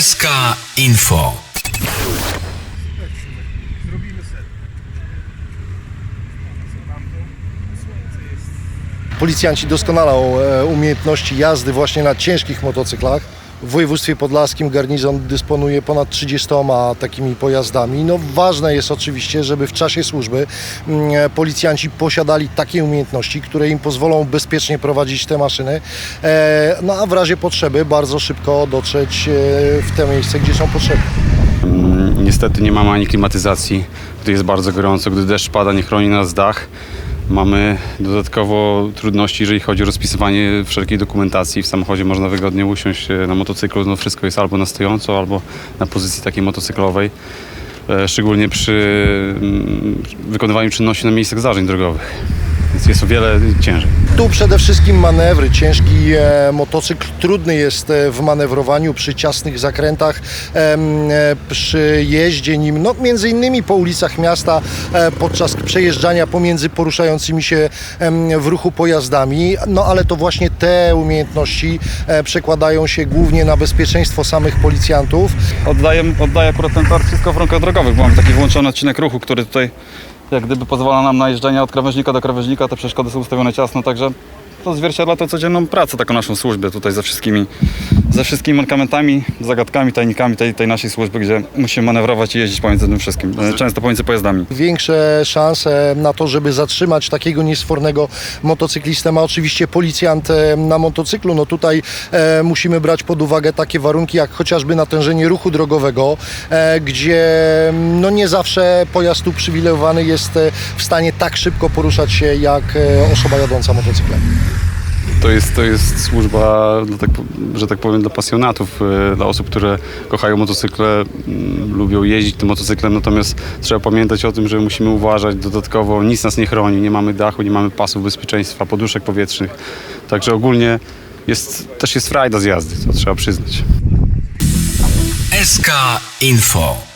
SK Info. Policjanci doskonalą e, umiejętności jazdy właśnie na ciężkich motocyklach. W województwie podlaskim garnizon dysponuje ponad 30 takimi pojazdami. No, ważne jest oczywiście, żeby w czasie służby mm, policjanci posiadali takie umiejętności, które im pozwolą bezpiecznie prowadzić te maszyny, e, no a w razie potrzeby bardzo szybko dotrzeć e, w te miejsce, gdzie są potrzebne. Mm, Niestety nie mamy ani klimatyzacji, gdy jest bardzo gorąco, gdy deszcz pada, nie chroni nas dach. Mamy dodatkowo trudności, jeżeli chodzi o rozpisywanie wszelkiej dokumentacji. W samochodzie można wygodnie usiąść e, na motocyklu, no wszystko jest albo na stojąco, albo na pozycji takiej motocyklowej. E, Szczególnie przy mm, wykonywaniu czynności na miejscach zdarzeń drogowych. Więc jest o wiele ciężej. Tu przede wszystkim manewry. Ciężki e, motocykl trudny jest e, w manewrowaniu przy ciasnych zakrętach, e, przy jeździe nim, no między innymi po ulicach miasta e, podczas przejeżdżania pomiędzy poruszającymi się em, w ruchu pojazdami. No ale to właśnie te umiejętności e, przekładają się głównie na bezpieczeństwo samych policjantów. Oddaję, oddaję akurat ten tor wszystko w rękach drogowych, bo mam taki wyłączony odcinek ruchu, który tutaj jak gdyby pozwala nam na jeżdżenie od krawężnika do krawężnika, te przeszkody są ustawione ciasno, także to zwierciadla to codzienną pracę, taką naszą służbę tutaj ze wszystkimi, ze wszystkimi mankamentami, zagadkami, tajnikami tej, tej naszej służby, gdzie musimy manewrować i jeździć pomiędzy tym wszystkim, e, często pomiędzy pojazdami. Większe szanse na to, żeby zatrzymać takiego niesfornego motocyklistę ma oczywiście policjant e, na motocyklu. No tutaj e, musimy brać pod uwagę takie warunki jak chociażby natężenie ruchu drogowego, e, gdzie no nie zawsze pojazd uprzywilejowany jest e, w stanie tak szybko poruszać się jak osoba jadąca motocyklem. To jest, to jest służba, tak, że tak powiem, dla pasjonatów, e, dla osób, które kochają motocykle, mm, lubią jeździć tym motocyklem, natomiast trzeba pamiętać o tym, że musimy uważać dodatkowo, nic nas nie chroni, nie mamy dachu, nie mamy pasów bezpieczeństwa, poduszek powietrznych, także ogólnie jest, też jest frajda z jazdy, to trzeba przyznać. SK Info.